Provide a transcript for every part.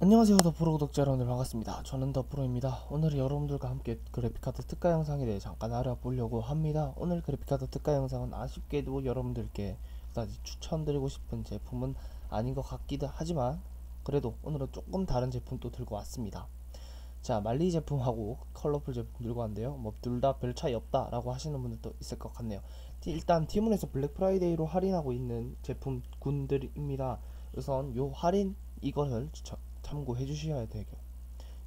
안녕하세요 더프로 구독자 여러분들 반갑습니다. 저는 더프로입니다. 오늘 여러분들과 함께 그래픽카드 특가 영상에 대해 잠깐 알아보려고 합니다. 오늘 그래픽카드 특가 영상은 아쉽게도 여러분들께 그다지 추천드리고 싶은 제품은 아닌 것 같기도 하지만 그래도 오늘은 조금 다른 제품 또 들고 왔습니다. 자 말리 제품하고 컬러풀 제품 들고 왔는데요. 뭐 둘 다 별 차이 없다 라고 하시는 분들도 있을 것 같네요. 일단 티문에서 블랙 프라이데이로 할인하고 있는 제품군들입니다. 우선 요 할인 이거를 추천 참고해 주셔야 되고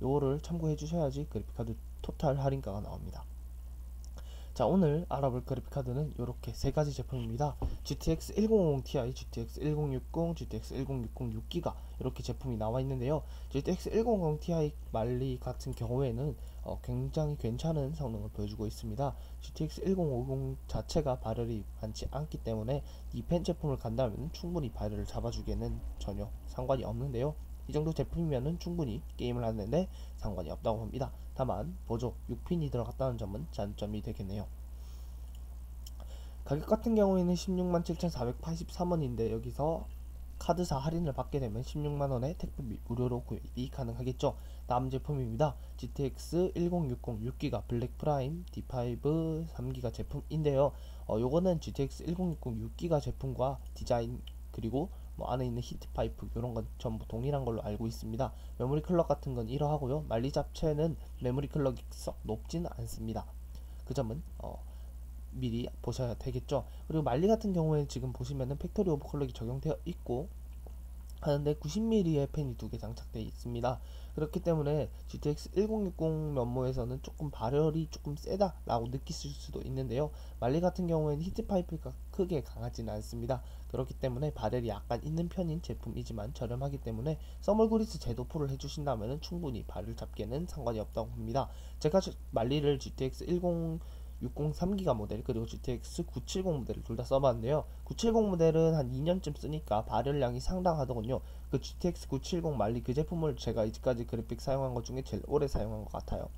요거를 참고해 주셔야지 그래픽카드 토탈 할인가가 나옵니다. 자 오늘 알아볼 그래픽카드는 이렇게 세 가지 제품입니다. GTX 1050 Ti, GTX 1060, GTX 1060 6기가 이렇게 제품이 나와 있는데요. GTX 1050 Ti 말리 같은 경우에는 어, 굉장히 괜찮은 성능을 보여주고 있습니다. GTX 1050 자체가 발열이 많지 않기 때문에 이 펜 제품을 간다면 충분히 발열을 잡아주기에는 전혀 상관이 없는데요 이 정도 제품이면 충분히 게임을 하는데 상관이 없다고 봅니다. 다만 보조 6핀이 들어갔다는 점은 장점이 되겠네요. 가격 같은 경우에는 16만 7,483원인데 여기서 카드사 할인을 받게 되면 16만원에 택배 무료로 구입이 가능하겠죠. 다음 제품입니다. GTX 1060 6기가 블랙 프라임 D5 3기가 제품인데요. 어, 요거는 GTX 1060 6기가 제품과 디자인 그리고 뭐 안에 있는 히트 파이프 이런 건 전부 동일한 걸로 알고 있습니다. 메모리 클럭 같은 건 이러하고요. 말리 잡채는 메모리 클럭이 썩 높지는 않습니다. 그 점은 어, 미리 보셔야 되겠죠. 그리고 말리 같은 경우에 지금 보시면은 팩토리 오버클럭이 적용되어 있고 하는데 90mm의 펜이 두 개 장착되어 있습니다. 그렇기 때문에 GTX 1060 면모에서는 조금 발열이 조금 세다라고 느끼실 수도 있는데요. 말리 같은 경우에는 히트 파이프가 크게 강하지는 않습니다. 그렇기 때문에 발열이 약간 있는 편인 제품이지만 저렴하기 때문에 써멀 그리스 제도 풀을 해주신다면 충분히 발열 잡기에는 상관이 없다고 봅니다. 제가 말리를 GTX 10 603기가 모델 그리고 GTX 970 모델을 둘 다 써봤는데요. 970 모델은 한 2년쯤 쓰니까 발열량이 상당하더군요. 그 GTX 970 말리 그 제품을 제가 이제까지 그래픽 사용한 것 중에 제일 오래 사용한 것 같아요.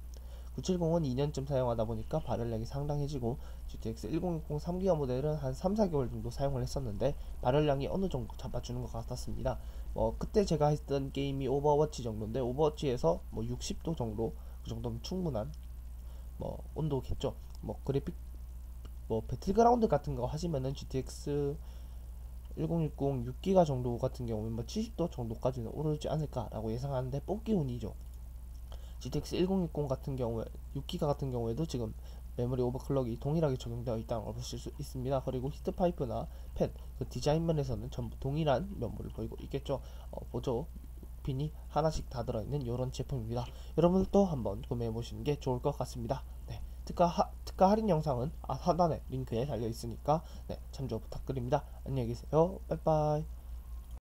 970은 2년쯤 사용하다 보니까 발열량이 상당해지고 GTX 1060 3기가 모델은 한 3, 4개월 정도 사용을 했었는데 발열량이 어느 정도 잡아주는 것 같았습니다. 뭐 그때 제가 했던 게임이 오버워치 정도인데 오버워치에서 뭐 60도 정도 그 정도면 충분한 뭐 온도겠죠. 뭐 그래픽 뭐 배틀그라운드 같은 거 하시면은 GTX 1060 6기가 정도 같은 경우는 뭐 70도 정도까지는 오르지 않을까라고 예상하는데 뽑기 운이죠. GTX 1060 같은 경우에 6기가 같은 경우에도 지금 메모리 오버클럭이 동일하게 적용되어 있다는 걸 보실 수 있습니다. 그리고 히트파이프나 펜, 그 디자인 면에서는 전부 동일한 면모를 보이고 있겠죠. 어, 보조 핀이 하나씩 다 들어있는 이런 제품입니다. 여러분들도 한번 구매해 보시는 게 좋을 것 같습니다. 네, 특가 하, 특가 할인 영상은 아, 하단에 링크에 달려 있으니까 네, 참조 부탁드립니다. 안녕히 계세요. 빠이빠이.